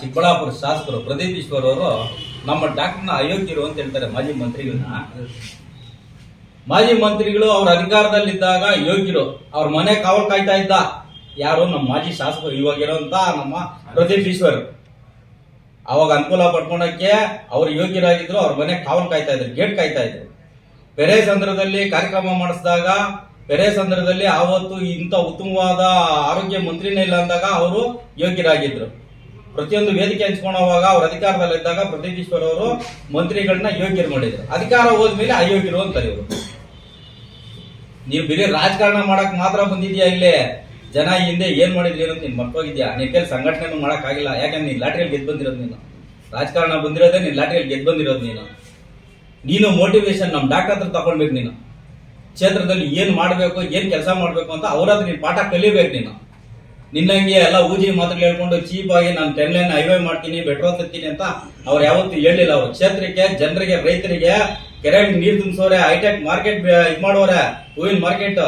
ಚಿಕ್ಕಬಳ್ಳಾಪುರ ಶಾಸಕರು ಪ್ರದೀಪ್ ಈಶ್ವರ್ ಅವರು ನಮ್ಮ ಡಾಕ್ಟರ್ನ ಅಯೋಗ್ಯರು ಅಂತ ಹೇಳ್ತಾರೆ ಮಾಜಿ ಮಂತ್ರಿಗಳನ್ನ. ಮಾಜಿ ಮಂತ್ರಿಗಳು ಅವ್ರ ಅಧಿಕಾರದಲ್ಲಿದ್ದಾಗ ಯೋಗ್ಯರು ಅವ್ರ ಮನೆ ಕಾವಲು ಕಾಯ್ತಾ ಇದ್ದ ಯಾರು ನಮ್ಮ ಮಾಜಿ ಶಾಸಕರು ಇವಾಗ ಇರೋಂತ ನಮ್ಮ ಪ್ರದೀಪ್ ಈಶ್ವರ್. ಅವಾಗ ಅನುಕೂಲ ಪಡ್ಕೊಳಕ್ಕೆ ಅವ್ರು ಯೋಗ್ಯರಾಗಿದ್ರು, ಅವ್ರ ಮನೆ ಕಾವಲು ಕಾಯ್ತಾ ಇದ್ರು, ಗೇಟ್ ಕಾಯ್ತಾ ಇದ್ರು. ಬೇರೆ ಸಂದರ್ಭದಲ್ಲಿ ಕಾರ್ಯಕ್ರಮ ಮಾಡಿಸಿದಾಗ, ಬೇರೆ ಸಂದರ್ಭದಲ್ಲಿ ಆವತ್ತು ಇಂಥ ಉತ್ತಮವಾದ ಆರೋಗ್ಯ ಮಂತ್ರಿನೇ ಇಲ್ಲ ಅಂದಾಗ ಅವರು ಯೋಗ್ಯರಾಗಿದ್ರು. ಪ್ರತಿಯೊಂದು ವೇದಿಕೆ ಹಂಚ್ಕೊಳ್ಳೋವಾಗ ಅವ್ರ ಅಧಿಕಾರದಲ್ಲಿದ್ದಾಗ ಪ್ರದೀಪ್ ಈಶ್ವರ್ ಅವರು ಮಂತ್ರಿಗಳನ್ನ ಯೋಗ್ಯರು ಮಾಡಿದ್ರು ಅಧಿಕಾರ ಹೋದ್ಮೇಲೆ ಅಯೋಗ್ಯರು ಅಂತಾರೆ ಇವರು. ನೀವು ಬರೀ ರಾಜಕಾರಣ ಮಾಡಕ್ ಮಾತ್ರ ಬಂದಿದ್ಯಾ ಇಲ್ಲೇ? ಜನ ಹಿಂದೆ ಏನ್ ಮಾಡಿದ್ರಿ ಅಂತ ನೀನ್ ಮರ್ತೋಗಿದ್ಯಾ? ನಿನ್ ಕೈಲಿ ಸಂಘಟನೆ ಮಾಡಕ್ ಆಗಿಲ್ಲ ಯಾಕಂದ್ರೆ ನೀನ್ ಲಾಟ್ರಿಯಲ್ಲಿ ಗೆದ್ದು ಬಂದಿರೋದು ನೀನು. ರಾಜಕಾರಣ ಬಂದಿರೋದೇ ನೀನ್ ಲಾಟ್ರಿಯಲ್ಲಿ ಗೆದ್ದು ಬಂದಿರೋದು ನೀನು. ನೀನು ಮೋಟಿವೇಶನ್ ನಮ್ ಡಾಕ್ಟರ್ ಹತ್ರ ತಗೊಳ್ಬೇಕು ನೀನು. ಕ್ಷೇತ್ರದಲ್ಲಿ ಏನ್ ಮಾಡ್ಬೇಕು, ಏನ್ ಕೆಲಸ ಮಾಡ್ಬೇಕು ಅಂತ ಅವ್ರ ಹತ್ರ ನೀನ್ ಪಾಠ ಕಲಿಬೇಕು ನೀನು. ನಿನ್ನಂಗೆ ಎಲ್ಲ ಊಜಿ ಮಾತ್ರ ಹೇಳ್ಕೊಂಡು ಚೀಪ್ ಆಗಿ ನಾನು ಟೆನ್ ಲೈನ್ ಹೈವೇ ಮಾಡ್ತೀನಿ ಪೆಟ್ರೋಲ್ ತರ್ತೀನಿ ಅಂತ ಅವ್ರು ಯಾವತ್ತೂ ಹೇಳಿಲ್ಲ ಅವ್ರು ಕ್ಷೇತ್ರಕ್ಕೆ, ಜನರಿಗೆ, ರೈತರಿಗೆ, ಕೆರೆಗೆ ನೀರು ತುಂಬಿಸೋರೆ ಹೈಟೆಕ್ ಮಾರ್ಕೆಟ್ ಇದು ಮಾಡೋರೆ, ಹೂವಿನ ಮಾರ್ಕೆಟ್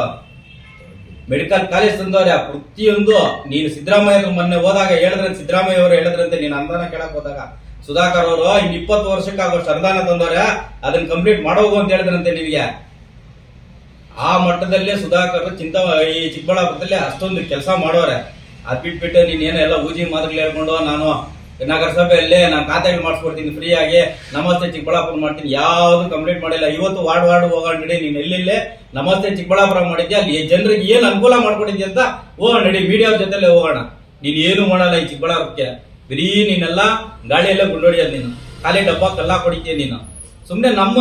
ಮೆಡಿಕಲ್ ಕಾಲೇಜ್ ತಂದವ್ರೆ, ಪ್ರತಿಯೊಂದು, ನೀನು ಸಿದ್ದರಾಮಯ್ಯ ಮೊನ್ನೆ ಹೋದಾಗ ಹೇಳಿದ್ರೆ ಸಿದ್ದರಾಮಯ್ಯ ಅವರು ಹೇಳಿದ್ರಂತೆ, ನೀನು ಅನುದಾನ ಕೇಳಕ್ ಹೋದಾಗ. ಸುಧಾಕರ್ ಅವರು ಇನ್ ಇಪ್ಪತ್ತು ವರ್ಷಕ್ಕೆ ಆಗೋಷ್ಟು ಅನುದಾನ ತಂದವ್ರೆ ಅದನ್ನ ಕಂಪ್ಲೀಟ್ ಮಾಡೋಗು ಅಂತ ಹೇಳಿದ್ರಂತೆ ನಿನಗೆ. ಆ ಮಟ್ಟದಲ್ಲೇ ಸುಧಾಕರ್ ಚಿಂತ ಈ ಚಿಕ್ಕಬಳ್ಳಾಪುರದಲ್ಲಿ ಅಷ್ಟೊಂದು ಕೆಲಸ ಮಾಡೋರೆ. ಅದ್ ಬಿಟ್ಬಿಟ್ಟು ನೀನು ಏನೋ ಎಲ್ಲ ಊಜಿ ಮಾತುಗಳು ಹೇಳ್ಕೊಂಡು ನಾನು ನಗರಸಭೆಯಲ್ಲೇ ನಾನು ಖಾತೆಗಳು ಮಾಡಿಸ್ಕೊಡ್ತೀನಿ ಫ್ರೀಯಾಗಿ, ನಮಸ್ತೆ ಚಿಕ್ಕಬಳ್ಳಾಪುರ ಮಾಡ್ತೀನಿ. ಯಾವುದು ಕಂಪ್ಲೀಟ್ ಮಾಡಿಲ್ಲ. ಇವತ್ತು ವಾರ್ಡ್ ವಾರ್ಡ್ ಹೋಗೋಣ ನಡಿ, ನೀನ್ ಎಲ್ಲೆಲ್ಲೇ? ನಮಸ್ತೆ ಚಿಕ್ಕಬಳ್ಳಾಪುರ ಮಾಡಿದ್ಯಾ? ಅಲ್ಲಿ ಜನರಿಗೆ ಏನು ಅನುಕೂಲ ಮಾಡ್ಕೊಟ್ಟಿದ್ಯಾ ಅಂತ ಹೋಗೋಣ ನಡಿ ಮೀಡಿಯಾ ಜೊತೆಲೆ ಹೋಗೋಣ. ನೀನು ಏನು ಮಾಡಲ್ಲ ಈ ಚಿಕ್ಕಬಳ್ಳಾಪುರಕ್ಕೆ. ಬರೀ ನೀನೆಲ್ಲ ಗಾಳಿಯಲ್ಲೇ ಗುಂಡೊಡಿಯೋದು ನೀನು. ಖಾಲಿ ಡಬ್ಬ ಕಲ್ಲ ಕೊಡಿತೀಯ ನೀನು. ಸುಮ್ಮನೆ ನಮ್ಮ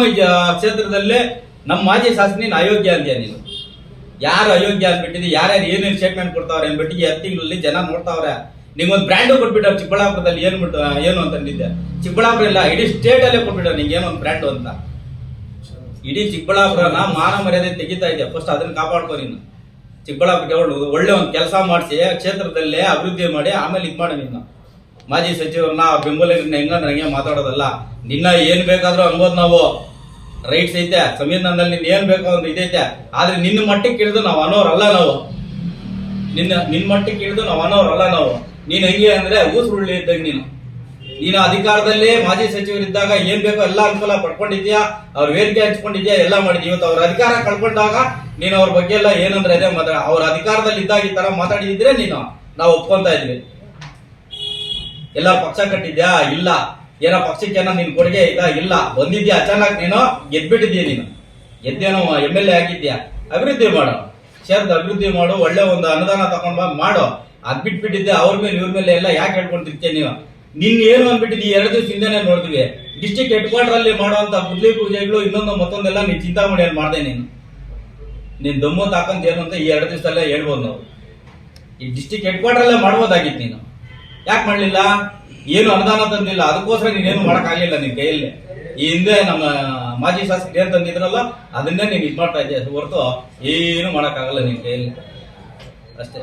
ಕ್ಷೇತ್ರದಲ್ಲೇ ನಮ್ಮ ಮಾಜಿ ಶಾಸಕ ನೀನು ಅಯೋಗ್ಯ ಅಂದ್ಯಾ ನೀನು? ಯಾರು ಅಯೋಗ್ಯ ಆಗ್ಬಿಟ್ಟಿದೆ, ಯಾರ್ಯಾರು ಏನೇನು ಸ್ಟೇಟ್ಮೆಂಟ್ ಕೊಡ್ತಾವ್ರೆ ಅಂದ್ಬಿಟ್ಟು ಈ ಹತ್ತಿಗಳಲ್ಲಿ ತಿಂಗಳಲ್ಲಿ ಜನ ನೋಡ್ತಾವ್ರೆ. ನಿಂಗೊಂದು ಬ್ರ್ಯಾಂಡು ಕೊಟ್ಬಿಟ್ಟವ್ರು ಚಿಕ್ಕಬಳ್ಳಾಪುರದಲ್ಲಿ, ಏನು ಬಿಟ್ಟು, ಏನು ಅಂತ ಅಂದಿದ್ದೆ. ಚಿಕ್ಕಬಳ್ಳಾಪುರ ಇಲ್ಲ, ಇಡೀ ಸ್ಟೇಟ್ ಅಲ್ಲೇ ಕೊಟ್ಬಿಟ್ಟಾರೆ ನಿಂಗೆ ಏನೊಂದು ಬ್ರ್ಯಾಂಡು ಅಂತ. ಇಡೀ ಚಿಕ್ಕಬಳ್ಳಾಪುರನ ಮಾನ ಮರ್ಯಾದೆ ತೆಗಿತಾ ಇದೆ ಫಸ್ಟ್ ಅದನ್ನ ಕಾಪಾಡ್ಕೋ ನೀನು. ಚಿಕ್ಕಬಳ್ಳಾಪುರಕ್ಕೆ ಒಳ್ಳೆ ಒಳ್ಳೆ ಒಂದು ಕೆಲಸ ಮಾಡಿಸಿ, ಕ್ಷೇತ್ರದಲ್ಲೇ ಅಭಿವೃದ್ಧಿ ಮಾಡಿ, ಆಮೇಲೆ ಇದು ಮಾಡಿ ನೀನು. ಮಾಜಿ ಸಚಿವರನ್ನ, ಬೆಂಬಲಿಗರನ್ನ ಹೆಂಗಂದ್ರೆ ಹಂಗೆ ಮಾತಾಡೋದಲ್ಲ. ನಿನ್ನ ಏನು ಬೇಕಾದರೂ ಅನ್ಬೋದು ನಾವು. ರೈಟ್ಸ್ ಐತೆ, ಸಂವಿಧಾನದಲ್ಲಿ ನಿನ್ ಏನ್ ಬೇಕೋ ಒಂದು ಇದೈತೆ. ಆದ್ರೆ ನಿನ್ನ ಮಟ್ಟಕ್ಕೆ ಇಳಿದು ನಾವು ಅನ್ನೋರಲ್ಲ ನಾವು. ನಿನ್ನ ನಿನ್ನ ಮಟ್ಟಕ್ಕೆ ಇಳಿದು ನಾವು ಅನ್ನೋರಲ್ಲ ನಾವು. ನೀನ್ ಹೆಂಗೆ ಅಂದ್ರೆ ಊಸುರುಳ್ಳಿ ಇದ್ದಂಗೆ ನೀನು. ನೀನು ಅಧಿಕಾರದಲ್ಲಿ ಮಾಜಿ ಸಚಿವರಿದ್ದಾಗ ಏನ್ ಬೇಕೋ ಎಲ್ಲ ಅನುಕೂಲ ಪಡ್ಕೊಂಡಿದ್ಯಾ, ಅವ್ರ ವೇದಿಕೆ ಹಂಚ್ಕೊಂಡಿದ್ಯಾ, ಎಲ್ಲ ಮಾಡಿದ್ಯಾ. ಇವತ್ತು ಅವ್ರ ಅಧಿಕಾರ ಕಳ್ಕೊಂಡಾಗ ನೀನು ಅವ್ರ ಬಗ್ಗೆ ಎಲ್ಲ ಏನಂದ್ರೆ ಅದೇ ಮಾತಾಡ ಅವ್ರ ಅಧಿಕಾರದಲ್ಲಿ ಇದ್ದಾಗ ಈ ತರ ಮಾತಾಡಿದ್ರೆ ನೀನು, ನಾವು ಒಪ್ಕೊಂತ ಇದ್ವಿ. ಎಲ್ಲ ಪಕ್ಷ ಕಟ್ಟಿದ್ಯಾ? ಇಲ್ಲ. ಏನೋ ಪಕ್ಷಕ್ಕೆ ಏನೋ ನಿನ್ ಕೊಡುಗೆ ಇದ? ಇಲ್ಲ. ಬಂದಿದ್ಯಾ ಅಚಾನಕ್ ನೀನು? ಗೆದ್ಬಿಟ್ಟಿದ್ಯಾ ನೀನು? ಗೆದ್ದೇನೋ ಎಂ ಎಲ್ ಎ ಆಗಿದ್ಯಾ? ಅಭಿವೃದ್ಧಿ ಮಾಡು. ಕ್ಷೇತ್ರದ ಅಭಿವೃದ್ಧಿ ಮಾಡು. ಒಳ್ಳೆ ಒಂದು ಅನುದಾನ ತಗೊಂಡ್ ಬಂದು ಮಾಡು. ಅದ್ ಬಿಟ್ಬಿಟ್ಟಿದ್ದೆ ಅವ್ರ ಮೇಲೆ, ಇವ್ರ ಮೇಲೆ ಎಲ್ಲ ಯಾಕೆ ಹೇಳ್ಕೊಂಡಿರ್ತೀಯ ನೀವು? ನಿನ್ ಏನು ಈ ಎರಡು ದಿವಸ ಹಿಂದೆನೆ ನೋಡ್ತೀವಿ. ಡಿಸ್ಟಿಕ್ ಹೆಡ್ ಕ್ವಾರ್ಟರ್ ಅಲ್ಲಿ ಮಾಡುವಂತ ಬುದ್ಲಿ ಪೂಜೆಗಳು ಇನ್ನೊಂದು ಮತ್ತೊಂದೆಲ್ಲ ನೀನ್ ಏನ್ ಮಾಡ್ದೆ ನೀನು. ನೀನ್ ದಮ್ಮು ತಾಕಂತ ಏನು ಅಂತ ಈ ಎರಡು ದಿವಸದಲ್ಲೇ ಹೇಳ್ಬೋದು ನಾವು. ಈ ಡಿಸ್ಟಿಕ್ ಹೆಡ್ ಕ್ವಾರ್ಟರ್ ಅಲ್ಲೇ ಮಾಡ್ಬೋದಾಗಿತ್ತು ನೀನು. ಯಾಕೆ ಮಾಡಲಿಲ್ಲ? ಏನು ಅನುದಾನ ತಂದಿಲ್ಲ. ಅದಕ್ಕೋಸ್ಕರ ನೀನೇನು ಮಾಡೋಕ್ಕಾಗಲಿಲ್ಲ ನಿನ್ನ ಕೈಯಲ್ಲಿ? ಈ ಹಿಂದೆ ನಮ್ಮ ಮಾಜಿ ಶಾಸಕರು ಏನು ತಂದಿದ್ರಲ್ಲ, ಅದನ್ನೇ ನೀನು ಇದು ಮಾಡ್ತಾ ಇದ್ದೆ ಹೊರತು ಏನು ಮಾಡೋಕ್ಕಾಗಲ್ಲ ನಿನ್ನ ಕೈಯಲ್ಲಿ?